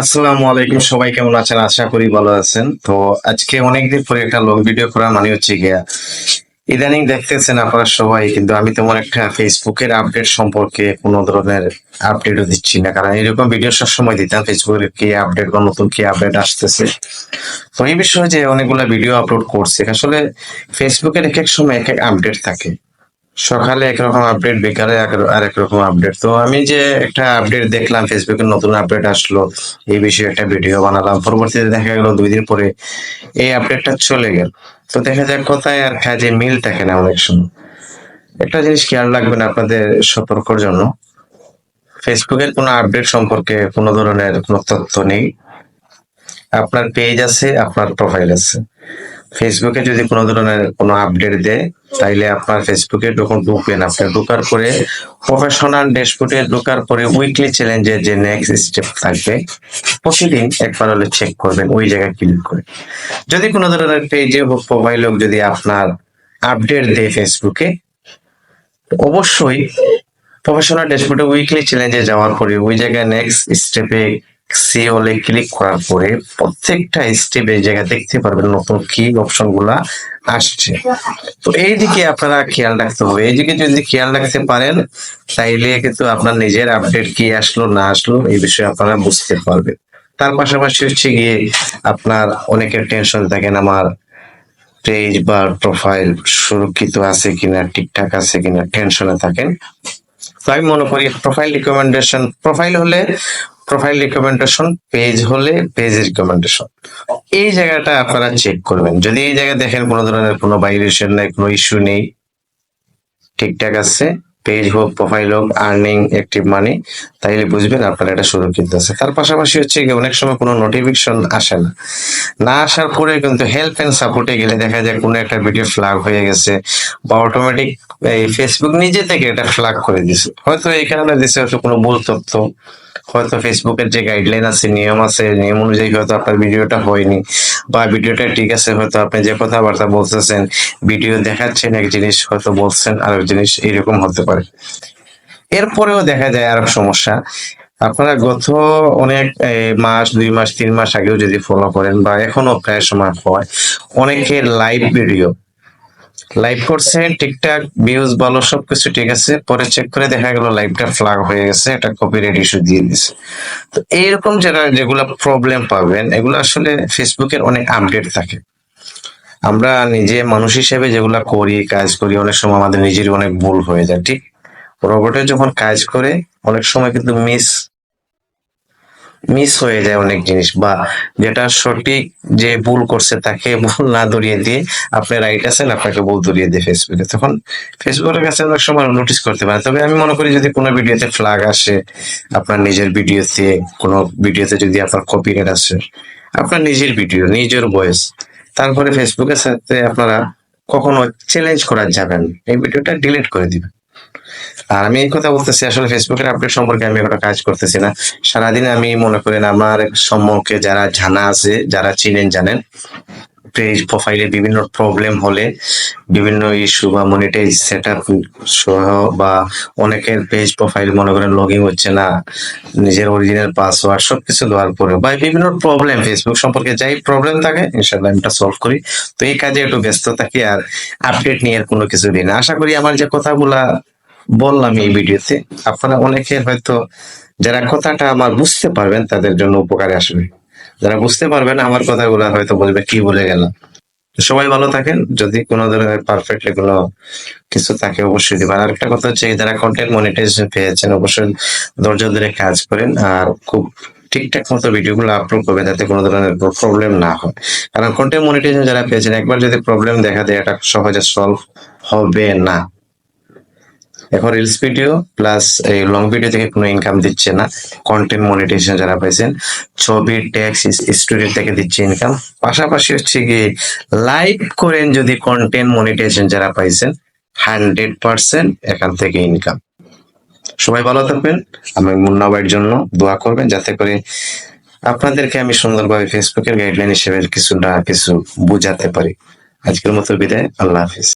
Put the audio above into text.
আসসালামু আলাইকুম, সবাই কেমন আছেন? আশা করি ভালো আছেন। তো আজকে অনেকদিন পরে একটা লং ভিডিও করা মানে হচ্ছে গিয়া, ইদানিং দেখতেছেন আপনারা সবাই, কিন্তু আমি তেমন একটা ফেসবুকের আপডেট সম্পর্কে কোনো ধরনের আপডেটও দিচ্ছি না। কারণ এরকম ভিডিও সবসময় দিতাম ফেসবুকের কি আপডেট বা নতুন কি আপডেট আসতেছে। তো এই বিষয়ে যে অনেকগুলো ভিডিও আপলোড করছে, আসলে ফেসবুকের এক এক সময় এক এক আপডেট থাকে। সকালে একরকম আপডেট বিকালে আরেক রকম আপডেট তো আমি যে একটা আপডেট দেখলাম ফেসবুকে নতুন আপডেট আসলো, এই বিষয়ে একটা ভিডিও বানালাম। পরবর্তীতে দেখা গেল দুই দিন পরে এই আপডেটটা চলে গেল। তো দেখা যায় কোথায় আর কাজে মিল থাকে না অনেক সময়। একটা জিনিস খেয়াল রাখবেন আপনাদের সতর্কর জন্য। ফেসবুকের কোনো আপডেট সম্পর্কে কোনো ধরনের কোনো তথ্য নেই। আপনার পেজ আছে, আপনার প্রোফাইল আছে। ফেসবুকে যদি কোনো ধরনের কোনো আপডেট দেয়, তাইলে আপনার ফেসবুকে যখন ঢুকবেন, আপনি ঢোকার পরে প্রফেশনাল ড্যাশবোর্ডে ঢোকার পরে উইকলি চ্যালেঞ্জের যে নেক্সট স্টেপ থাকবে, প্রতিদিন একবার হলে চেক করবেন, ওই জায়গায় ক্লিক করে। যদি কোনো ধরনের পেজে হোক প্রোফাইলে হোক, যদি আপনার আপডেট দেয় ফেসবুকে অবশ্যই প্রফেশনাল ড্যাশবোর্ডে উইকলি চ্যালেঞ্জে যাওয়ার পরে ওই জায়গায় নেক্সট স্টেপে সি হলে ক্লিক করার পরে প্রত্যেকটা স্টেপে এই জায়গায় দেখতে পারবেন নতুন কি অপশনগুলা আসছে। তো এই দিকে আপনারা খেয়াল রাখতে হবে। এইদিকে যদি খেয়াল রাখতে পারেন, তাইলে কিন্তু আপনার নিজের আপডেট কি আসলো, না আসলো, এই বিষয়ে আপনারা বুঝতে পারবেন। তার পাশাপাশি হচ্ছে গিয়ে আপনার অনেকের টেনশন থাকেন আমার পেজ বা প্রোফাইল সুরক্ষিত আছে কিনা, ঠিকঠাক আছে কিনা টেনশনে থাকেন। তো আমি মনে করি প্রোফাইল রিকমেন্ডেশন প্রোফাইল হলে প্রোফাইল রিকমেন্ডেশন পেজ হলে পেজ রিকমেন্ডেশন এই জায়গাটা আপনারা চেক করবেন। যদি এই জায়গায় দেখেন কোনো ধরনের কোনো ভাইলেশন নাই, কোনো ইস্যু নেই, ঠিকঠাক আছে পেজ হোক প্রোফাইল হোক আর্নিং অ্যাক্টিভ মানি তাইলে বুঝবেন আপনার এটা সুরক্ষিত আছে। তার পাশাপাশি হচ্ছে কি অনেক সময় কোনো নোটিফিকেশন আসে না। না আসার পরে কিন্তু হেল্প অ্যান্ড সাপোর্টে গেলে দেখা যায় কোনো একটা ভিডিও ফ্ল্যাগ হয়ে গেছে বা অটোমেটিক এই ফেসবুক নিজে থেকে এটা ফ্ল্যাগ করে দিছে। হয়তো এই কারণে দিছে, হয়তো কোনো ভুল তথ্য। হয়তো ফেসবুকের যে গাইডলাইন আছে, নিয়ম আছে, নিয়ম অনুযায়ী হয়তো আপনার ভিডিওটা হয়নি। বা ভিডিওটা ঠিক আছে, হয়তো আপনি যে কথাবার্তা বলতেছেন, ভিডিও দেখাচ্ছেন, এক জিনিস হয়তো বলছেন আর জিনিস এরকম হতে পারে। এরপরেও দেখা যায় আর সমস্যা। আপনারা গত অনেক মাস, দুই মাস, তিন মাস আগেও যদি ফলো করেন, বা এখনও প্রায় সময় হয় অনেকের লাইভ ভিডিও লাইভ করছে ঠিকঠাক ভিউজ ভালো সবকিছু ঠিক আছে। পরে চেক করে দেখা গেল লাইভটা ফ্লাগ হয়ে গেছে, এটা কপিরাইট ইস্যু দিয়ে দিছে। তো এইরকম যারা যেগুলো প্রবলেম পাবেন, এগুলো আসলে ফেসবুকের অনেক আপডেট থাকে। আমরা নিজে মানুষ হিসেবে যেগুলা করি, কাজ করি, অনেক সময় আমাদের নিজেরই অনেক ভুল হয়ে যায়, ঠিক? রোবটে যখন কাজ করে, অনেক সময় কিন্তু মিস মিস হয়ে যায় অনেক জিনিস বা যেটা সঠিক যে ভুল করছে তাকে ভুল না ধরিয়ে দিয়ে আপনি রাইট আছেন, আপনাকে ভুল ধরিয়ে দিয়ে ফেসবুকে তখন ফেসবুকের কাছে অনেক সময় নোটিস করতে পারে। তবে আমি মনে করি যদি কোনো ভিডিওতে ফ্ল্যাগ আসে, আপনার নিজের ভিডিওতে কোনো ভিডিওতে যদি আপনার কপিরাইট আসে, আপনার নিজের ভিডিও নিজের ভয়েস তারপরে ফেসবুকের সাথে আপনারা কখনো চ্যালেঞ্জ করা যাবেন এই ভিডিওটা ডিলিট করে দিবেন। আর আমি এই কথা বলতেছি আসলে ফেসবুকের আপডেট সম্পর্কে আমি একটা কাজ করতেছি না। সারাদিন আমি মনে করেন আমার সম্মুখে যারা জানা আছে, যারা চিনেন, জানেন পেজ প্রোফাইলে বিভিন্ন প্রবলেম হলে, বিভিন্ন ইস্যু বা মনিটাইজ সেট আপ সহ বা অনেকের পেজ প্রোফাইল মনে করেন লগ ইন হচ্ছে না, নিজের অরিজিনাল পাসওয়ার্ড সবকিছু দেওয়ার পরে বা বিভিন্ন প্রবলেম ফেসবুক সম্পর্কে যাই প্রবলেম থাকে ইনশাল্লাহ আমি সলভ করি। তো এই কাজে একটু ব্যস্ত থাকি আর আপডেট নিয়ে আর কোনো কিছু দিই না। আশা করি আমার যে কথাগুলা বললাম এই ভিডিওতে, আপনারা অনেকের হয়তো যারা কথাটা আমার বুঝতে পারবেন, তাদের জন্য উপকারে আসবে। যারা বুঝতে পারবেন আমার কথাগুলো হয়তো বলবে কি বলে গেলাম তো সবাই ভালো থাকেন, যদি কোনো ধরনের পারফেক্ট এগুলো কিছু থাকে অবশ্যই দিবেন। আর একটা কথা হচ্ছে, যারা কন্টেন্ট মনিটাইজেশন পেয়েছেন, অবশ্যই ধৈর্য ধরে কাজ করেন আর খুব ঠিকঠাক মতো ভিডিওগুলো আপলোড করবেন যাতে কোনো ধরনের প্রবলেম না হয়। কারণ কন্টেন্ট মনিটাইজেশন যারা পেয়েছেন, একবার যদি প্রবলেম দেখা দেয়, এটা সহজে সলভ হবে না। এখন রিলস ভিডিও প্লাস এই লং ভিডিও থেকে কোনো ইনকাম দিচ্ছে না। কন্টেন্ট মনিটাইজেশন যারা পাইছেন, ছবি ট্যাক্স স্টোরি থেকে দিচ্ছে ইনকাম পাশাপাশি হচ্ছে কি লাইভ করেন যদি কন্টেন্ট মনিটাইজেশন যারা পাইছেন হান্ড্রেড পার্সেন্ট এখান থেকে ইনকাম সবাই ভালো থাকবেন। আমি মুন্না ভাইয়ের জন্য দোয়া করবেন যাতে করে আপনাদেরকে আমি সুন্দরভাবে ফেসবুকের গাইডলাইন হিসেবে কিছু না কিছু বুঝাতে পারি। আজকের মতো বিদায়। আল্লাহ হাফিজ।